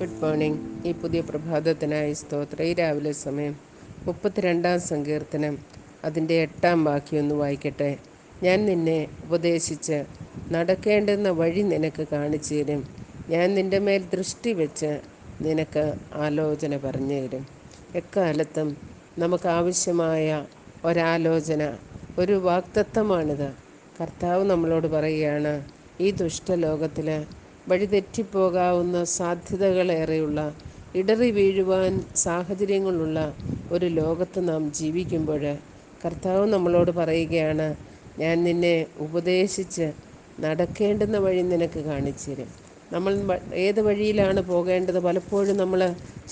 ഈ പുതിയ പ്രഭാതത്തിനായി സ്തോത്ര. ഈ രാവിലെ സമയം മുപ്പത്തിരണ്ടാം സങ്കീർത്തനം. അതിന്റെ എട്ടാം വാക്യം ഒന്ന് വായിക്കട്ടെ. ഞാൻ നിന്നെ ഉപദേശിച്ച് നടക്കേണ്ടുന്ന വഴി നിനക്ക് കാണിച്ചു തരും. ഞാൻ നിന്റെ മേൽ ദൃഷ്ടി വെച്ച് നിനക്ക് ആലോചന പറഞ്ഞു തരും. എക്കാലത്തും നമുക്ക് ആവശ്യമായ ഒരാലോചന ഒരു വാക്തത്വമാണിത്. കർത്താവ് നമ്മളോട് പറയുകയാണ് ഈ ദുഷ്ടലോകത്തിൽ വഴിതെറ്റിപ്പോകാവുന്ന സാധ്യതകളേറെയുള്ള ഇടറി വീഴുവാൻ സാഹചര്യങ്ങളുള്ള ഒരു ലോകത്ത് നാം ജീവിക്കുമ്പോൾ കർത്താവ് നമ്മളോട് പറയുകയാണ് ഞാൻ നിന്നെ ഉപദേശിച്ച് നടക്കേണ്ടുന്ന വഴി നിനക്ക് കാണിച്ചു തരും നമ്മൾ ഏത് വഴിയിലാണ് പോകേണ്ടത് പലപ്പോഴും നമ്മൾ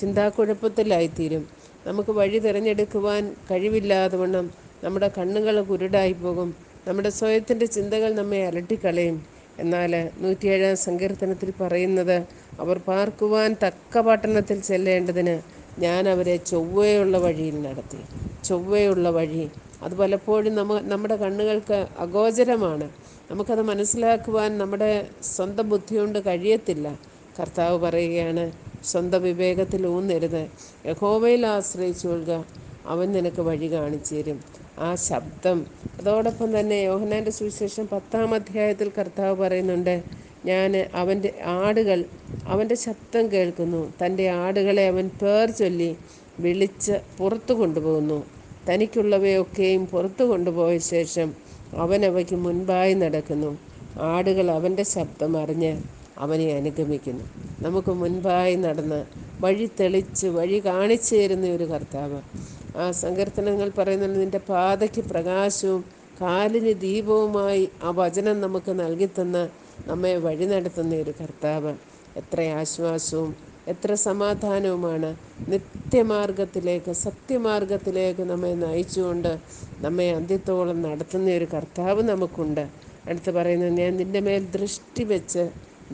ചിന്താക്കുഴപ്പത്തിലായിത്തീരും. നമുക്ക് വഴി തിരഞ്ഞെടുക്കുവാൻ കഴിവില്ലാതെ വണ്ണം നമ്മുടെ കണ്ണുകൾ കുരുടായി പോകും നമ്മുടെ സ്വയത്തിന്റെ ചിന്തകൾ നമ്മെ അലട്ടിക്കളയും. എന്നാൽ നൂറ്റിയേഴാം സങ്കീർത്തനത്തിൽ പറയുന്നത് അവർ പാർക്കുവാൻ തക്ക പട്ടണത്തിൽ ചെല്ലേണ്ടതിന് ഞാൻ അവരെ ചൊവ്വയുള്ള വഴിയിൽ നടത്തി. ചൊവ്വയുള്ള വഴി. അത് പലപ്പോഴും നമ്മ നമ്മുടെ കണ്ണുകൾക്ക് അഗോചരമാണ്. നമുക്കത് മനസ്സിലാക്കുവാൻ നമ്മുടെ സ്വന്തം ബുദ്ധി കൊണ്ട് കഴിയത്തില്ല. കർത്താവ് പറയുകയാണ് സ്വന്തം വിവേകത്തിൽ ഊന്നരുത്. യഹോവയിൽ ആശ്രയിച്ചു കൊള്ളുക അവൻ നിനക്ക് വഴി കാണിച്ചു തരും ആ ശബ്ദം. അതോടൊപ്പം തന്നെ യോഹനാന്റെ സുവിശേഷം പത്താം അധ്യായത്തിൽ കർത്താവ് പറയുന്നുണ്ട് ഞാൻ അവന്റെ ആടുകൾ അവന്റെ ശബ്ദം കേൾക്കുന്നു. തന്റെ ആടുകളെ അവൻ പേർ ചൊല്ലി വിളിച്ച് പുറത്തു കൊണ്ടുപോകുന്നു. തനിക്കുള്ളവയൊക്കെയും പുറത്തു കൊണ്ടുപോയ ശേഷം അവൻ അവയ്ക്ക് മുൻപായി നടക്കുന്നു. ആടുകൾ അവന്റെ ശബ്ദം അറിഞ്ഞ് അവനെ അനുഗമിക്കുന്നു. നമുക്ക് മുൻപായി നടന്ന് വഴി തെളിച്ച് വഴി കാണിച്ചു തരുന്ന ഒരു കർത്താവ്. ആ സങ്കീർത്തനങ്ങൾ പറയുന്നത് നിന്റെ പാതയ്ക്ക് പ്രകാശവും കാലിന് ദീപവുമായി ആ വചനം നമുക്ക് നൽകിത്തന്ന് നമ്മെ വഴി നടത്തുന്ന ഒരു കർത്താവ്. എത്ര ആശ്വാസവും എത്ര സമാധാനവുമാണ് നിത്യമാർഗത്തിലേക്ക് സത്യമാർഗത്തിലേക്ക് നമ്മെ നയിച്ചുകൊണ്ട് നമ്മെ അന്ത്യത്തോളം നടത്തുന്ന ഒരു കർത്താവ് നമുക്കുണ്ട്. അടുത്ത് പറയുന്നത് ഞാൻ നിന്റെ മേൽ ദൃഷ്ടി വെച്ച്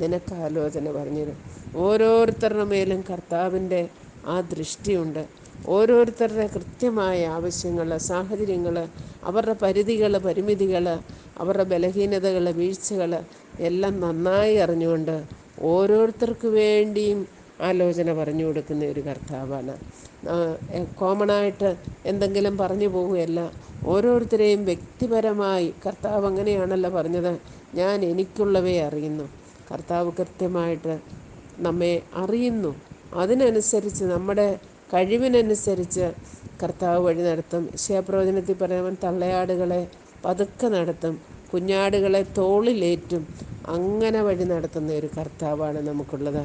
നിനക്ക് ആലോചന പറഞ്ഞത് ഓരോരുത്തരുടെ മേലും കർത്താവിന്റെ ആ ദൃഷ്ടിയുണ്ട്. ഓരോരുത്തരുടെ കൃത്യമായ ആവശ്യങ്ങൾ സാഹചര്യങ്ങൾ അവരുടെ പരിധികൾ പരിമിതികൾ അവരുടെ ബലഹീനതകൾ വീഴ്ചകൾ എല്ലാം നന്നായി അറിഞ്ഞുകൊണ്ട് ഓരോരുത്തർക്ക് വേണ്ടിയും ആലോചന പറഞ്ഞു കൊടുക്കുന്ന ഒരു കർത്താവാണ്. കോമണായിട്ട് എന്തെങ്കിലും പറഞ്ഞു പോവുകയല്ല. ഓരോരുത്തരെയും വ്യക്തിപരമായി കർത്താവ് അങ്ങനെയാണല്ലോ പറഞ്ഞത്. ഞാൻ എനിക്കുള്ളവയെ അറിയുന്നു. കർത്താവ് കൃത്യമായിട്ട് നമ്മെ അറിയുന്നു. അതിനനുസരിച്ച് നമ്മുടെ കഴിവിനനുസരിച്ച് കർത്താവ് വഴി നടത്തും. ശേപ്രവചനത്തിൽ പറയുന്നവൻ തള്ളയാടുകളെ പതുക്കെ നടത്തും. കുഞ്ഞാടുകളെ തോളിലേറ്റും. അങ്ങനെ വഴി നടത്തുന്ന ഒരു കർത്താവാണ് നമുക്കുള്ളത്.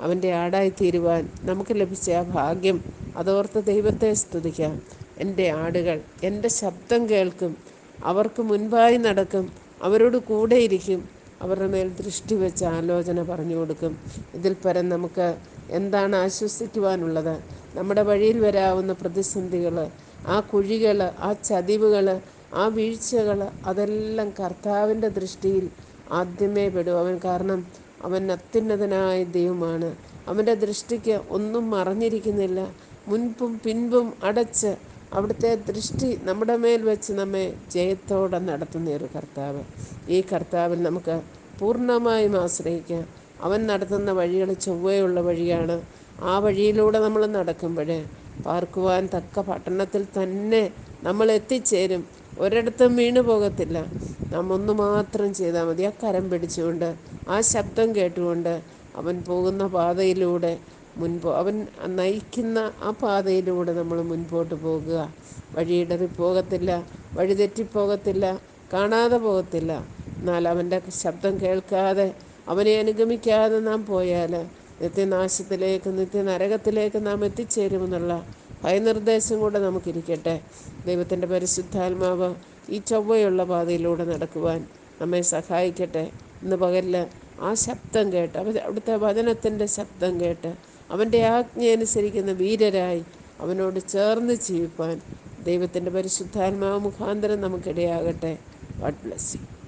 അവന്റെ ആടായി തീരുവാൻ നമുക്ക് ലഭിച്ച ആ ഭാഗ്യം അതോർത്ത് ദൈവത്തെ സ്തുതിക്കാം. എന്റെ ആടുകൾ എന്റെ ശബ്ദം കേൾക്കും. അവർക്ക് മുൻപായി നടക്കും. അവരോട് കൂടെയിരിക്കും അവരുടെ മേൽ ദൃഷ്ടി വെച്ച് ആലോചന പറഞ്ഞു കൊടുക്കും. ഇതിൽ പരം നമുക്ക് എന്താണ് ആശ്വസിക്കുവാനുള്ളത്? നമ്മുടെ വഴിയിൽ വരാവുന്ന പ്രതിസന്ധികൾ ആ കുഴികൾ ആ ചതിവുകൾ ആ വീഴ്ചകൾ അതെല്ലാം കർത്താവിന്റെ ദൃഷ്ടിയിൽ ആദ്യമേ പെടും. അവൻ കാരണം അവൻ അത്യുന്നതനായ ദൈവമാണ്. അവന്റെ ദൃഷ്ടിക്ക് ഒന്നും മറഞ്ഞിരിക്കുന്നില്ല. മുൻപും പിൻപും അടച്ച് അവിടുത്തെ ദൃഷ്ടി നമ്മുടെ മേൽ വെച്ച് നമ്മെ ജയത്തോടെ നടത്തുന്ന ഒരു കർത്താവ്. ഈ കർത്താവിൽ നമുക്ക് പൂർണമായും ആശ്രയിക്കാം. അവൻ നടത്തുന്ന വഴികൾ ചൊവ്വയുള്ള വഴിയാണ്. ആ വഴിയിലൂടെ നമ്മൾ നടക്കുമ്പോൾ പാർക്കുവാൻ തക്ക പട്ടണത്തിൽ തന്നെ നമ്മൾ എത്തിച്ചേരും. ഒരിടത്തും വീണു പോകത്തില്ല. നാം ഒന്ന് മാത്രം ചെയ്താൽ മതി. ആ കരം പിടിച്ചുകൊണ്ട് ആ ശബ്ദം കേട്ടുകൊണ്ട് അവൻ പോകുന്ന പാതയിലൂടെ മുൻപോ അവൻ നയിക്കുന്ന ആ പാതയിലൂടെ നമ്മൾ മുൻപോട്ട് പോകുക. വഴിയിടറി പോകത്തില്ല വഴിതെറ്റിപ്പോകത്തില്ല കാണാതെ പോകത്തില്ല. എന്നാൽ അവന്റെ ശബ്ദം കേൾക്കാതെ അവനെ അനുഗമിക്കാതെ നാം പോയാൽ നിത്യനാശത്തിലേക്ക് നിത്യനരകത്തിലേക്ക് നാം എത്തിച്ചേരുമെന്നുള്ള ഭയനിർദ്ദേശം കൂടെ നമുക്കിരിക്കട്ടെ. ദൈവത്തിന്റെ പരിശുദ്ധാത്മാവ് ഈ ചൊവ്വയുള്ള പാതയിലൂടെ നടക്കുവാൻ നമ്മെ സഹായിക്കട്ടെ. ഇന്ന് പകലിൽ ആ ശബ്ദം കേട്ട് അവ അവിടുത്തെ വചനത്തിന്റെ ശബ്ദം കേട്ട് അവന്റെ ആജ്ഞ അനുസരിക്കുന്ന വീരരായി അവനോട് ചേർന്ന് ജീവിപ്പാൻ ദൈവത്തിന്റെ പരിശുദ്ധാത്മാവ് മുഖാന്തരം നമുക്കിടയാകട്ടെ. God bless you